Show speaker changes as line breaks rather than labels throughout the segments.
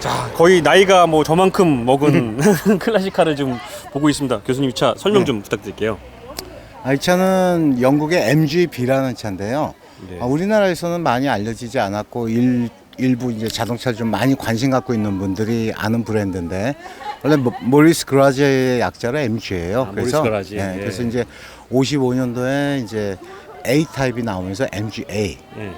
자, 거의 나이가 뭐 저만큼 먹은 클래식카를 좀 보고 있습니다. 교수님 이 차 설명
네.
좀 부탁드릴게요.
아, 이 차는 영국의 MGB라는 차인데요.
네.
아, 우리나라에서는 많이 알려지지 않았고 일, 일부 이제 자동차를 좀 많이 관심 갖고 있는 분들이 아는 브랜드인데 원래 모, 모리스 그라지의 약자로 MG예요.
아, 모리스 그라지.
예,
예.
그래서 이제 55년도에 이제 A 타입이 나오면서 MGA
예.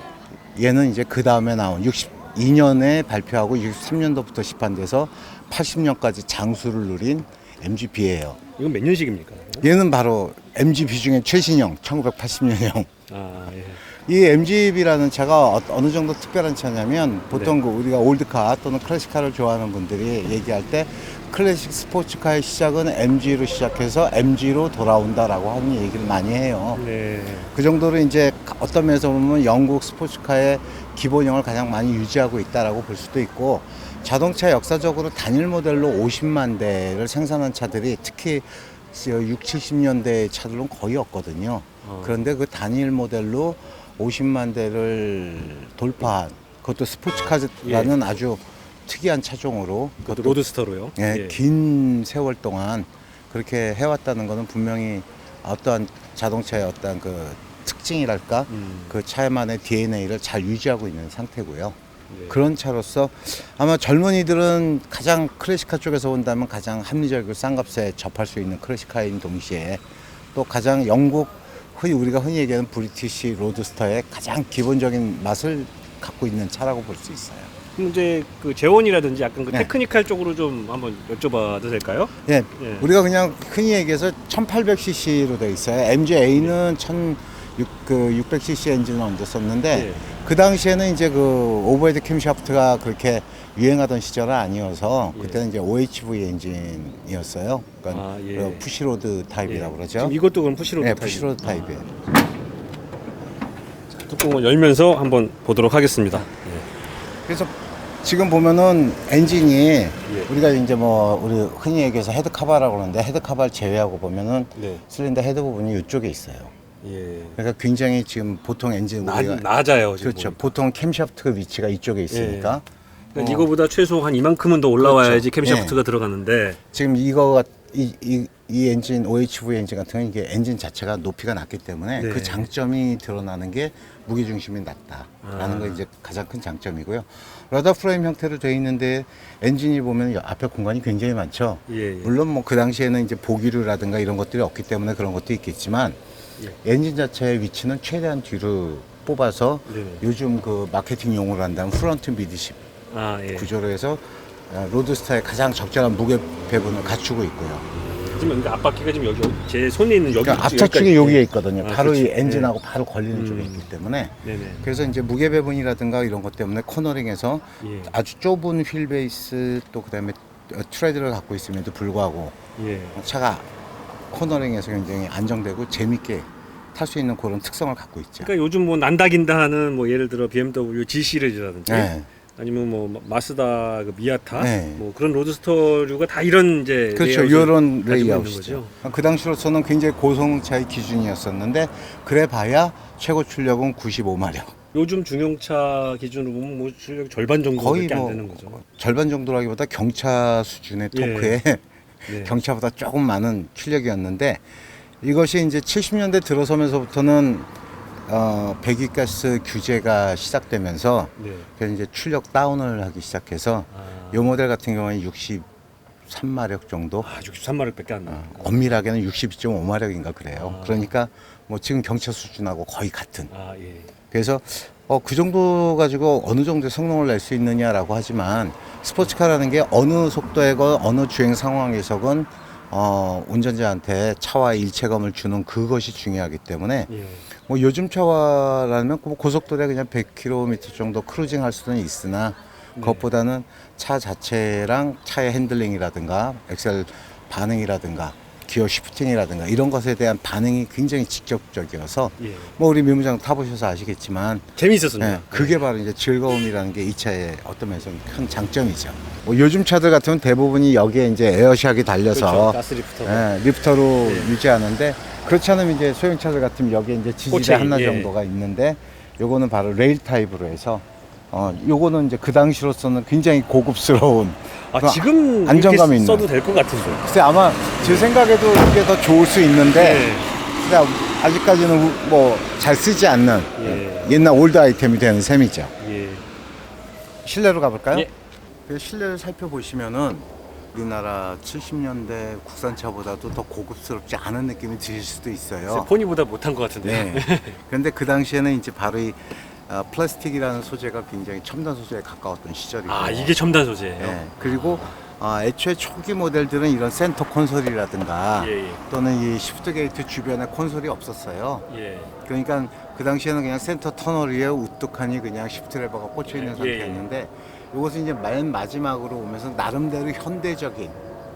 얘는 이제 그 다음에 나온 62년에 발표하고 63년도부터 시판돼서 80년까지 장수를 누린 MGB예요.
이건 몇 년식입니까?
얘는 바로 MGB 중에 최신형 1980년형.
아, 예.
이 MGB라는 차가 어- 어느 정도 특별한 차냐면 보통
네.
그 우리가 올드카 또는 클래식카를 좋아하는 분들이 얘기할 때 클래식 스포츠카의 시작은 MG로 시작해서 MG로 돌아온다라고 하는 얘기를 많이 해요.
네.
그 정도로 이제 어떤 면에서 보면 영국 스포츠카의 기본형을 가장 많이 유지하고 있다라고 볼 수도 있고 자동차 역사적으로 단일 모델로 50만 대를 생산한 차들이 특히 6, 70년대 차들은 거의 없거든요.
어.
그런데 그 단일 모델로 50만 대를 돌파한 그것도 스포츠카라는 아주 특이한 차종으로
그것도 로드스터로요.
예, 긴 세월 동안 그렇게 해왔다는 것은 분명히 어떠한 자동차의 어떤 그 특징이랄까
음.
그 차만의 DNA를 잘 유지하고 있는 상태고요.
네.
그런 차로서 아마 젊은이들은 가장 클래식카 쪽에서 본다면 가장 합리적이고 싼 값에 접할 수 있는 클래식카인 동시에 또 가장 영국 흔히 우리가 흔히 얘기하는 브리티시 로드스터의 가장 기본적인 맛을 갖고 있는 차라고 볼 수 있어요.
그럼 이제 그 재원이라든지 약간 그
네.
테크니컬 쪽으로 좀 한번 여쭤봐도 될까요?
예,
예.
우리가 그냥 흔히 얘기해서 1800cc로 되어 있어요. MGA는 1600, 그 600cc 엔진을 썼는데
예.
그 당시에는 이제 그 오버헤드 캠샤프트가 그렇게 유행하던 시절은 아니어서
예.
그때는 이제 OHV 엔진이었어요. 그러니까
아, 예.
그 푸시로드 타입이라고
예.
그러죠.
지금 이것도 그럼 푸시로드
네,
타입.
푸시로드 타입이에요.
뚜껑을 열면서 한번 보도록 하겠습니다. 예.
그래서 지금 보면은 엔진이
예.
우리가 이제 뭐 우리 흔히 얘기해서 헤드 카바라고 그러는데 헤드 카바를 제외하고 보면은
네.
실린더 헤드 부분이 이쪽에 있어요.
예.
그러니까 굉장히 지금 보통 엔진
나,
우리가
낮아요 지금.
그렇죠. 보통 캠샤프트 위치가 이쪽에 있으니까
그러니까
어.
이거보다 최소 한 이만큼은 더 올라와야지
그렇죠.
캠샤프트가 들어가는데
지금 이거가 이, 이, 이 엔진 OHV 엔진 같은 경우는 이게 엔진 자체가 높이가 낮기 때문에
네.
그 장점이 드러나는 게 무게 중심이 낮다라는
아.
거 이제 가장 큰 장점이고요. 러더 프레임 형태로 되어 있는데 엔진이 보면 앞에 공간이 굉장히 많죠.
예, 예.
물론 뭐 그 당시에는 이제 보기류라든가 이런 것들이 없기 때문에 그런 것도 있겠지만
예.
엔진 자체의 위치는 최대한 뒤로 뽑아서
네네.
요즘 그 마케팅 용어로 한다면 프런트 미드십
아 예.
구조로 해서 어, 로드스타의 가장 적절한 무게 배분을 갖추고 있고요.
지금 근데 앞바퀴가 지금 여기 제 손에 있는 여기
그러니까 앞차축이 여기에 있거든요.
아,
바로
그렇지.
이 엔진하고 바로 걸리는
음.
쪽에 있기 때문에
네네.
그래서 이제 무게 배분이라든가 이런 것 때문에 코너링에서
예.
아주 좁은 휠 베이스 또 그다음에 어, 트레드를 갖고 있음에도 불구하고
예.
차가 코너링에서 굉장히 안정되고 재밌게 탈 수 있는 그런 특성을 갖고 있죠.
그러니까 요즘 뭐 난다긴다 하는 뭐 예를 들어 BMW G 시리즈라든지
네.
아니면 뭐 마스다 그 미아타
네.
뭐 그런 로드스터류가 다 이런 이제
그렇죠. 이런 레이아웃이죠.
거죠.
그 당시로서는 굉장히 고성차의 기준이었었는데 그래 봐야 최고 출력은 95마력.
요즘 중형차 기준으로 보면 뭐 출력 절반
거의
정도밖에
안뭐
되는 거죠.
절반 정도라기보다 경차 수준의
예.
토크에
네.
경차보다 조금 많은 출력이었는데 이것이 이제 70년대 들어서면서부터는 어, 배기가스 규제가 시작되면서
네.
그래서 이제 출력 다운을 하기 시작해서
아,
이 모델 같은 경우는 63마력 정도
아 63마력밖에 안 나.
어, 엄밀하게는 62.5마력인가 그래요.
아.
그러니까 뭐 지금 경차 수준하고 거의 같은.
아 예.
그래서 어, 그 정도 가지고 어느 정도의 성능을 낼 수 있느냐라고 하지만 스포츠카라는 게 어느 속도에건 어느 주행 상황에서건 어, 운전자한테 차와 일체감을 주는 그것이 중요하기 때문에
예.
뭐 요즘 차와라면 뭐 고속도로에 그냥 100km 정도 크루징 할 수는 있으나 그것보다는 차 자체랑 차의 핸들링이라든가 엑셀 반응이라든가 기어 시프팅이라든가 이런 것에 대한 반응이 굉장히 직접적이어서
예.
뭐 우리 미무장 타보셔서 아시겠지만
재미있었습니다.
네, 그게 바로 이제 즐거움이라는 게 이 차의 어떤 면에서는 큰 장점이죠. 뭐 요즘 차들 같으면 대부분이 여기에 이제 에어샥이 달려서
그렇죠. 가스 리프터.
예, 리프터로
예.
유지하는데 그렇지 않으면 이제 소형 차들 같으면 여기에 이제 지지대
호체인,
하나
예.
정도가 있는데 요거는 바로 레일 타입으로 해서 어, 요거는 이제 그 당시로서는 굉장히 고급스러운 아그
지금
안정감이
이렇게
있는.
써도 될 것 같은데.
글쎄 아마 제 생각에도 이게 더 좋을 수 있는데
네.
근데 아직까지는 뭐 잘 쓰지 않는
예.
옛날 올드 아이템이 되는 셈이죠.
예.
실내로 가볼까요?
예.
그 실내를 살펴보시면은 우리나라 70년대 국산차보다도 더 고급스럽지 않은 느낌이 드실 수도 있어요.
포니보다 못한 것 같은데.
네. 그런데 그 당시에는 이제 바로 이 어, 플라스틱이라는 소재가 굉장히 첨단 소재에 가까웠던 시절이고.
아 이게 첨단 소재예요.
네. 그리고 아, 애초에 초기 모델들은 이런 센터 콘솔이라든가
예, 예.
또는 이 시프트 게이트 주변에 콘솔이 없었어요.
예.
그러니까 그 당시에는 그냥 센터 터널 위에 우뚝하니 그냥 시프트 레버가 꽂혀 있는
예,
상태였는데 이것은 이제 맨 마지막으로 오면서 나름대로 현대적인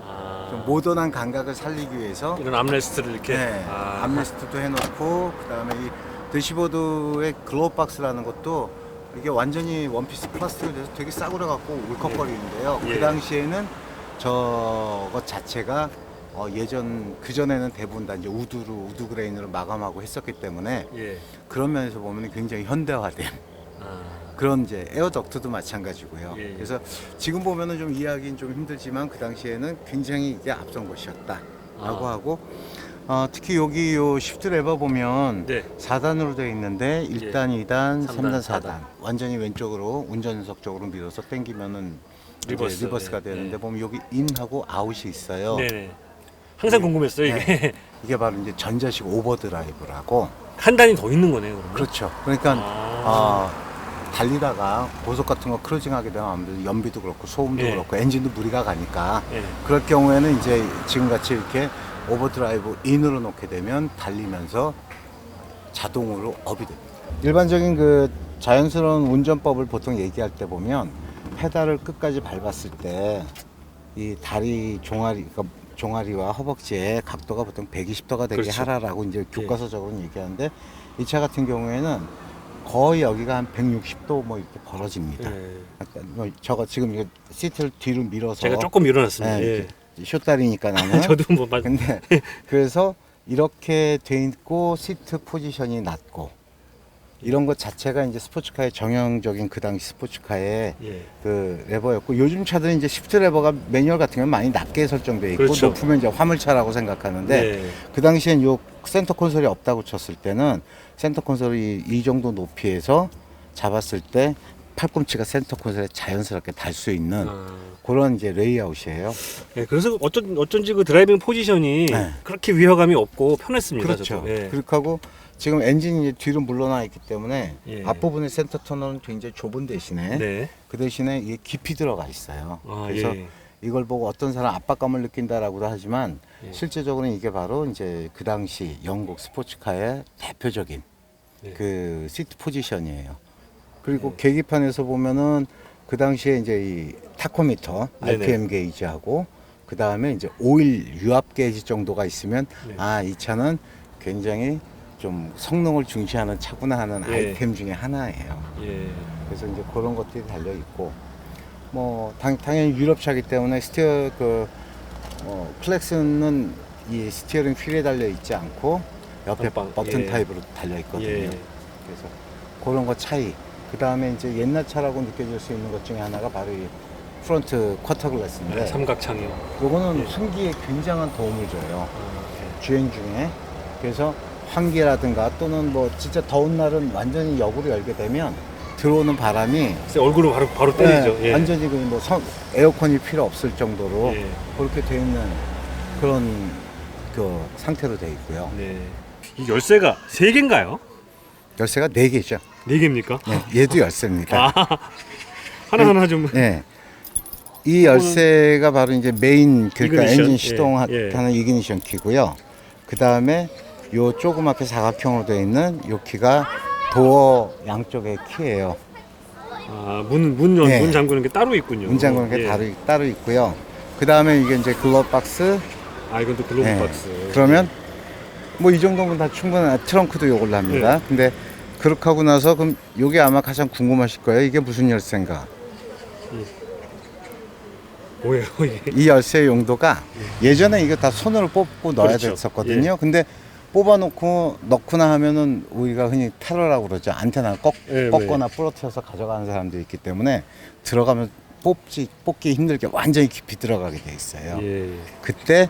아,
좀 모던한 감각을 살리기 위해서
이런 암레스트를 이렇게.
네,
아,
암레스트도 해놓고 그다음에 이 대시보드의 글로우 박스라는 것도 이게 완전히 원피스 플라스틱으로 돼서 되게 싸구려 갖고 울컥거리는데요.
예.
그 당시에는 저것 자체가 어, 예전 그 전에는 대부분 다 이제 우드로 우드 그레인으로 마감하고 했었기 때문에
예.
그런 면에서 보면 굉장히 현대화된
아,
그런 이제 에어덕트도 마찬가지고요.
예, 예.
그래서 지금 보면은 좀 이해하기는 좀 힘들지만 그 당시에는 굉장히 이게 앞선 것이었다라고
아.
하고 어, 특히 여기 요 시프트 레버 보면
네.
4단으로 되어 있는데 1단, 2단,
삼
3단,
단,
4단. 완전히 왼쪽으로 운전석 쪽으로 밀어서 당기면은 이제
리버스,
리버스가
네,
되는데
네.
보면 여기 인하고 아웃이 있어요.
네네. 항상 궁금했어요 이게
네. 이게 바로 이제 전자식 오버드라이브라고
한 단이 더 있는 거네요. 그러면.
그렇죠. 그러니까
아.
어, 달리다가 고속 같은 거 크루징하게 되면 아무래도 연비도 그렇고 소음도
예.
그렇고 엔진도 무리가 가니까
예.
그럴 경우에는 이제 지금 같이 이렇게 오버드라이브 인으로 놓게 되면 달리면서 자동으로 업이 됩니다. 일반적인 그 자연스러운 운전법을 보통 얘기할 때 보면 페달을 끝까지 밟았을 때 이 다리 종아리 그러니까 종아리와 허벅지의 각도가 보통 120도가 되게
그렇죠.
하라라고 이제 교과서적으로는 얘기하는데 이 차 같은 경우에는 거의 여기가 한 160도 뭐 이렇게 벌어집니다.
예.
약간 뭐 저거 지금 이거 시트를 뒤로 밀어서
제가 조금 밀어놨습니다.
네,
예.
쇼다리니까 나는
저도 뭐 맞.
근데 그래서 이렇게 돼 있고 시트 포지션이 낮고 이런 것 자체가 이제 스포츠카의 정형적인 그 당시 스포츠카의
예.
그 레버였고 요즘 차들은 이제 시프트 레버가 매뉴얼 같은 경우는 많이 낮게 설정돼 있고
그렇죠.
높으면 이제 화물차라고 생각하는데
네.
그 당시엔 요 센터 콘솔이 없다고 쳤을 때는 센터 콘솔이 이 정도 높이에서 잡았을 때 팔꿈치가 센터 콘솔에 자연스럽게 달 수 있는
아.
그런 이제 레이아웃이에요.
예, 그래서 어쩐 어쩐지 그 드라이빙 포지션이
네.
그렇게 위화감이 없고 편했습니다.
그렇죠.
저도. 예.
그렇게 하고 지금 엔진이 뒤로 물러나 있기 때문에
예.
앞부분의 센터 터널은 굉장히 좁은 대신에
네.
그 대신에 이게 깊이 들어가 있어요.
아,
그래서
예.
이걸 보고 어떤 사람 압박감을 느낀다라고도 하지만
예.
실제적으로는 이게 바로 이제 그 당시 영국 스포츠카의 대표적인
예.
그 시트 포지션이에요. 그리고 계기판에서 보면은 그 당시에 이제 이 타코미터,
네네.
RPM 게이지하고 그 다음에 이제 오일 유압 게이지 정도가 있으면
네.
아 이 차는 굉장히 좀 성능을 중시하는 차구나 하는
예.
아이템 중에 하나예요.
예.
그래서 이제 그런 것들이 달려 있고 뭐 당, 당연히 유럽 차기 때문에 스티어 그 어, 플렉스는 이 스티어링 휠에 달려 있지 않고 옆에
빵빵,
버튼
예.
타입으로 달려 있거든요.
예.
그래서 그런 거 차이. 그 다음에 이제 옛날 차라고 느껴질 수 있는 것 중에 하나가 바로 이 프론트 쿼터 글라스인데
네. 삼각창이요.
요거는
예.
환기에 굉장한 도움을 줘요.
아,
주행 중에 그래서 환기라든가 또는 뭐 진짜 더운 날은 완전히 역으로 열게 되면 들어오는 바람이
얼굴을 바로 바로 때리죠.
네,
예.
완전히 그뭐 에어컨이 필요 없을 정도로
예.
그렇게 돼 있는 그런 그 상태로 돼 있고요.
네. 이 열쇠가 세 개인가요?
열쇠가 네 개죠.
네 개입니까?
네, 얘도 열쇠입니다.
아. 하나 하나 좀.
네. 이 열쇠가 바로 이제 메인 그러니까
이그니션,
엔진
예,
시동하는
예.
이그니션 키고요. 그 다음에 요 조그맣게 사각형으로 되어 있는 요 키가 도어 양쪽의 키예요.
아, 문, 문, 연-
네.
문 잠그는 게 따로 있군요.
문 잠그는 게
예.
따로, 따로 있고요. 그 다음에 이게 이제 글러브 박스.
아, 이건 또 글로브
네.
박스.
그러면 뭐 이 정도면 다 충분한 아, 트렁크도 요걸로
네.
합니다. 근데 그렇게 하고 나서 그럼 요게 아마 가장 궁금하실 거예요. 이게 무슨 열쇠인가?
뭐예요, 이게?
이 열쇠 용도가 예전에 이거 다 손으로 뽑고 넣어야
그렇죠.
됐었거든요. 근데 뽑아놓고 넣거나 하면은 우리가 흔히 테러라고 그러죠. 안테나 꺾,
예,
꺾거나 부러뜨려서 가져가는 사람도 있기 때문에 들어가면 뽑지 뽑기 힘들게 완전히 깊이 들어가게 돼 있어요.
예.
그때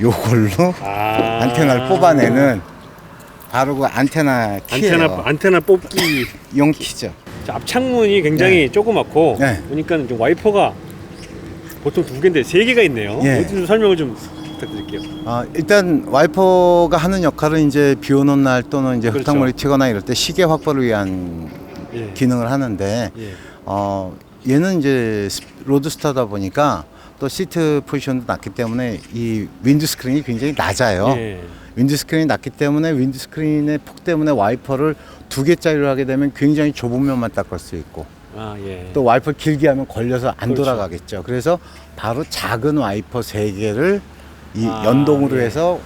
요걸로
아.
안테나를 뽑아내는 바로 그 안테나 키예요.
안테나 안테나 뽑기
용 키죠.
자, 앞창문이 굉장히 조그맣고
네.
보니까 좀 와이퍼가 보통 두 개인데 세 개가 있네요.
예.
좀 설명을 좀 부탁드릴게요.
아, 일단 와이퍼가 하는 역할은 이제 비 오는 날 또는 이제
그렇죠.
흙탕물이 튀거나 이럴 때 시계 확보를 위한
예.
기능을 하는데
예.
어, 얘는 이제 스- 로드스타다 보니까 또 시트 포지션도 낮기 때문에 이 윈드 스크린이 굉장히 낮아요.
예.
윈드 스크린이 낮기 때문에 윈드 스크린의 폭 때문에 와이퍼를 두 개짜리로 하게 되면 굉장히 좁은 면만 닦을 수 있고
아 예.
또 와이퍼 길게 하면 걸려서 안
그렇죠.
돌아가겠죠. 그래서 바로 작은 와이퍼 세 개를 이
아,
연동으로
예.
해서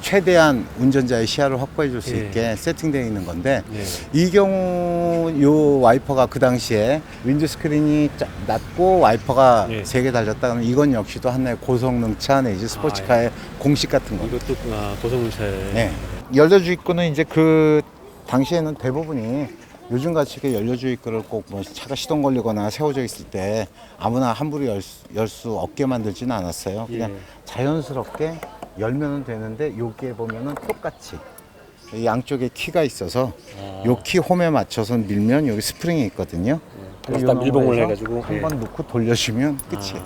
최대한 운전자의 시야를 확보해 줄 수
예.
있게 세팅되어 있는 건데
예.
이 경우 요 와이퍼가 그 당시에 윈드 스크린이 짜- 낮고 와이퍼가
예.
세 개 달렸다 그러면 이건 역시도 하나의 고성능 차 내지 스포츠카의 공식 같은 거죠.
이것도 아, 고성차에
네. 연료주입구는 이제 그 당시에는 대부분이 요즘 같이 이렇게 연료주입구를 꼭 뭐 차가 시동 걸리거나 세워져 있을 때 아무나 함부로 열 수 없게 만들지는 않았어요. 그냥
예.
자연스럽게 열면은 되는데 여기에 보면은 똑같이 이 양쪽에 키가 있어서
아.
요키 홈에 맞춰서 밀면 여기 스프링이 있거든요.
그래서 딱 밀봉을 해가지고 예.
한번 놓고 돌려주면 끝이에요.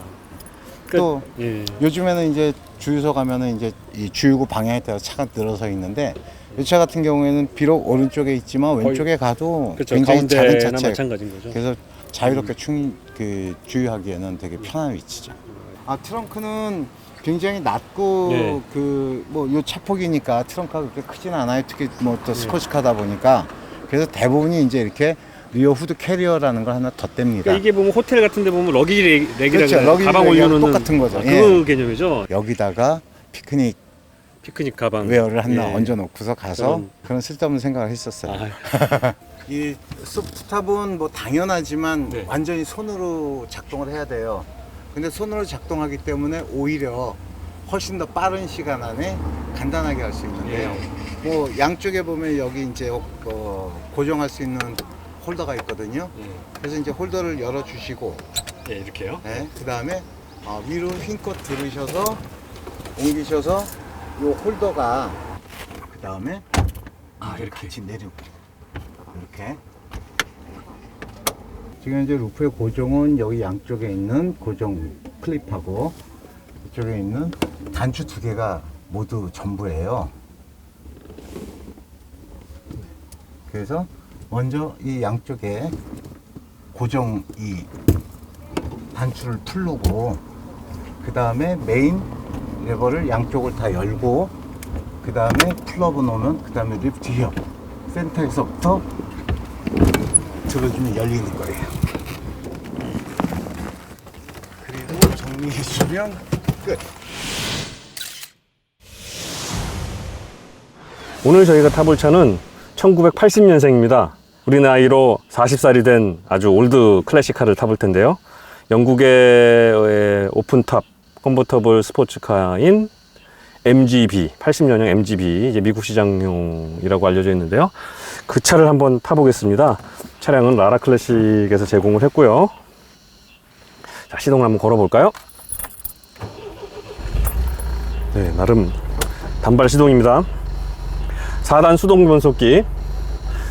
끝.
또
예.
요즘에는 이제 주유소 가면은 이제 이 주유구 방향에 따라 차가 늘어서 있는데 이 차 같은 경우에는 비록 오른쪽에 있지만 왼쪽에 가도
그렇죠.
굉장히 작은
가운데나
차체.
마찬가지인 거죠.
그래서 자유롭게 충, 그 주유하기에는 되게 편한 위치죠. 아 트렁크는 굉장히 낮고
예.
그뭐 요 차폭이니까 트렁크가 그렇게 크진 않아요. 특히 뭐
예.
또 스포츠카다 보니까 그래서 대부분이 이제 이렇게 리어 후드 캐리어라는 걸 하나 덧댑니다.
그러니까 이게 보면 호텔 같은 데 보면 러기지 렉- 렉이라
그렇죠. 러기지
가방
렉이랑
올려놓는
똑같은 거죠.
아,
예.
그 개념이죠.
여기다가 피크닉
피크닉 가방.
웨어를 하나
예.
얹어놓고서 가서
그런-
그런 쓸데없는 생각을 했었어요.
아,
이 소프트탑은 뭐 당연하지만
네.
완전히 손으로 작동을 해야 돼요. 근데 손으로 작동하기 때문에 오히려 훨씬 더 빠른 시간 안에 간단하게 할 수 있는데요.
예.
뭐 양쪽에 보면 여기 이제 어, 고정할 수 있는 홀더가 있거든요.
예.
그래서 이제 홀더를 열어 주시고,
예, 이렇게요.
네, 그 다음에 위로 힘껏 들으셔서 옮기셔서 요 홀더가 그 다음에
아, 이렇게.
같이 내리고 이렇게 지금 이제 루프의 고정은 여기 양쪽에 있는 고정 클립하고 이쪽에 있는 단추 두 개가 모두 전부예요. 그래서 먼저 이 양쪽에 고정 이 단추를 풀르고 그 다음에 메인 레버를 양쪽을 다 열고 그 다음에 플러브 놓으면 그 다음에 리프트 히어 센터에서부터 들어주면 열리는 거예요 그리고 정리해주면 끝
오늘 저희가 타볼 차는 1980년생입니다. 우리 나이로 40살이 된 아주 올드 클래식카를 타볼 텐데요. 영국의 오픈탑 컨버터블 스포츠카인 MGB, 80년형 MGB, 이제 미국 시장용이라고 알려져 있는데요. 그 차를 한번 타보겠습니다. 차량은 라라 클래식에서 제공을 했고요. 자, 시동을 한번 걸어볼까요? 네, 나름 단발 시동입니다. 4단 수동 변속기.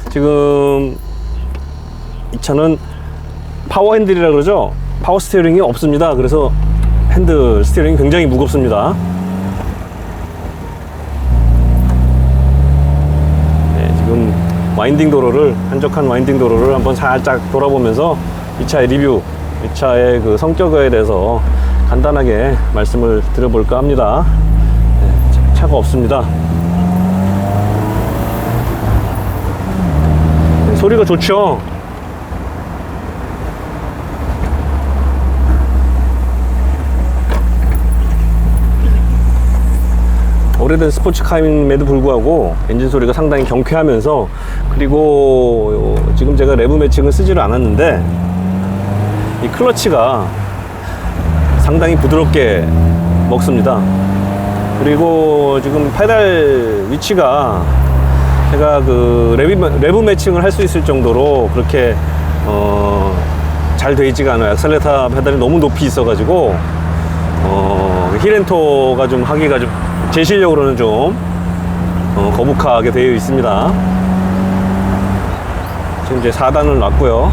지금 이 차는 파워 핸들이라 그러죠. 파워 스티어링이 없습니다. 그래서 핸들 스티어링이 굉장히 무겁습니다. 네, 지금 와인딩 도로를 한적한 와인딩 도로를 한번 살짝 돌아보면서 이 차의 리뷰, 이 차의 그 성격에 대해서 간단하게 말씀을 드려볼까 합니다. 차가 없습니다. 네, 소리가 좋죠. 오래된 스포츠카임에도 불구하고 엔진 소리가 상당히 경쾌하면서 그리고 지금 제가 레브 매칭을 쓰지를 않았는데 이 클러치가 상당히 부드럽게 먹습니다. 그리고 지금 페달 위치가 제가 그 레브, 레브 매칭을 할 수 있을 정도로 그렇게 어, 잘돼 있지가 않아요. 엑셀레타 페달이 너무 높이 있어가지고 어, 힐앤토가 좀 하기가 좀 제 실력으로는 좀 어, 거북하게 되어 있습니다. 지금 이제 4단을 놨고요.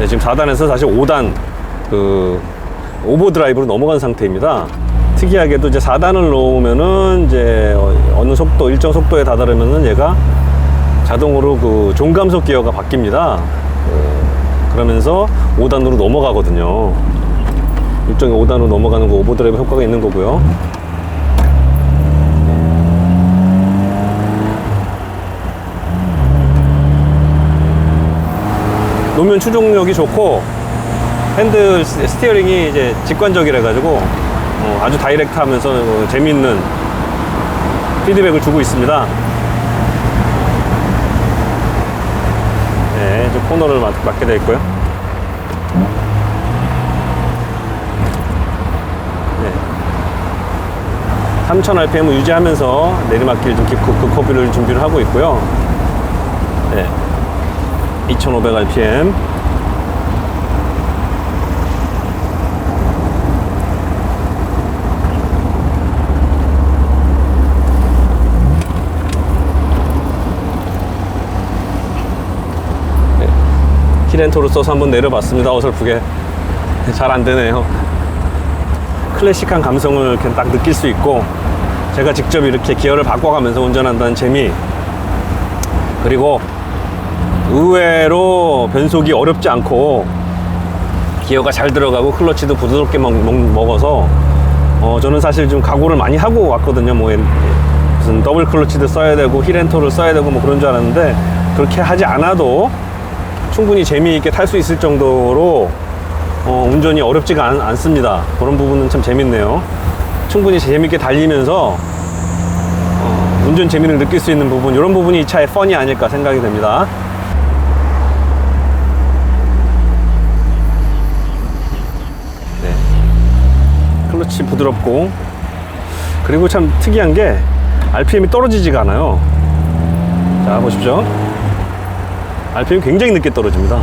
네, 지금 4단에서 다시 5단 그 오버드라이브로 넘어간 상태입니다. 특이하게도 이제 4단을 놓으면은 이제 어- 어느 속도 일정 속도에 다다르면은 얘가 자동으로 그 종감속 기어가 바뀝니다. 어, 그러면서 5단으로 넘어가거든요. 일종의 5단으로 넘어가는 거 오버드라이브 효과가 있는 거고요. 노면 추종력이 좋고 핸들 스- 스티어링이 이제 직관적이라 가지고 어, 아주 다이렉트하면서 어, 재미있는 피드백을 주고 있습니다. 네, 이제 코너를 맞, 맞게 돼 있고요. 네. 3000 rpm을 유지하면서 내리막길 좀 깊고 그 커비를 준비를 하고 있고요. 네. 2500 rpm 네. 키렌토를 써서 한번 내려봤습니다. 어설프게. 잘 안되네요. 클래식한 감성을 이렇게 딱 느낄 수 있고 제가 직접 이렇게 기어를 바꿔가면서 운전한다는 재미. 그리고 의외로 변속이 어렵지 않고 기어가 잘 들어가고 클러치도 부드럽게 먹, 어서 어, 저는 사실 좀 각오를 많이 하고 왔거든요. 뭐 무슨 더블 클러치도 써야 되고 힐앤토를 써야 되고 뭐 그런 줄 알았는데 그렇게 하지 않아도 충분히 재미있게 탈 수 있을 정도로 어, 운전이 어렵지가 않, 않습니다. 그런 부분은 참 재밌네요. 충분히 재밌게 달리면서 어, 운전 재미를 느낄 수 있는 부분 이런 부분이 이 차의 펀이 아닐까 생각이 됩니다. 클러치 부드럽고 그리고 참 특이한 게 RPM이 떨어지지가 않아요. 자 보십시오. RPM이 굉장히 늦게 떨어집니다.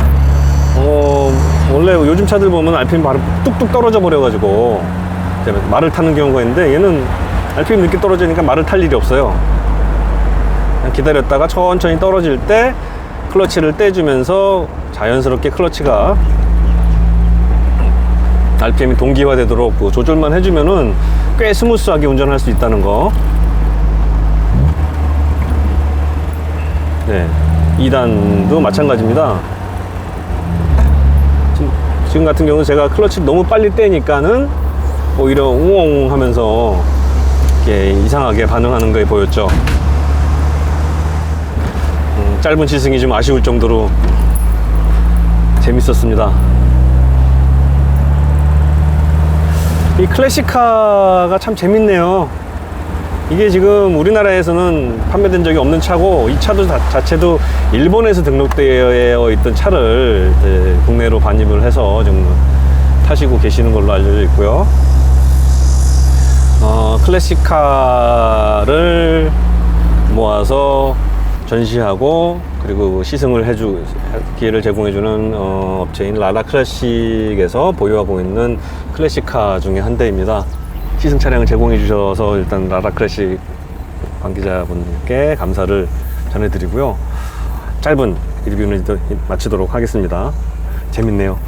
어, 원래 요즘 차들 보면 RPM 바로 뚝뚝 떨어져 버려가지고 말을 타는 경우가 있는데 얘는 RPM 늦게 떨어지니까 말을 탈 일이 없어요. 그냥 기다렸다가 천천히 떨어질 때 클러치를 떼주면서 자연스럽게 클러치가 RPM이 동기화되도록 그 조절만 해주면은 꽤 스무스하게 운전할 수 있다는 거. 네. 2단도 마찬가지입니다. 지금, 같은 경우는 제가 클러치를 너무 빨리 떼니까는 오히려 웅웅 하면서 이렇게 이상하게 반응하는 게 보였죠. 음, 짧은 시승이 좀 아쉬울 정도로 재밌었습니다. 이 클래식카가 참 재밌네요. 이게 지금 우리나라에서는 판매된 적이 없는 차고 이 차도 자, 자체도 일본에서 등록되어 있던 차를 국내로 반입을 해서 좀 타시고 계시는 걸로 알려져 있고요. 어, 클래식카를 모아서 전시하고 그리고 시승을 해주 기회를 제공해주는 어, 업체인 라라 클래식에서 보유하고 있는 클래식카 중에 한 대입니다. 시승 차량을 제공해 주셔서 일단 라라 클래식 관계자분께 감사를 전해드리고요. 짧은 리뷰는 마치도록 하겠습니다. 재밌네요.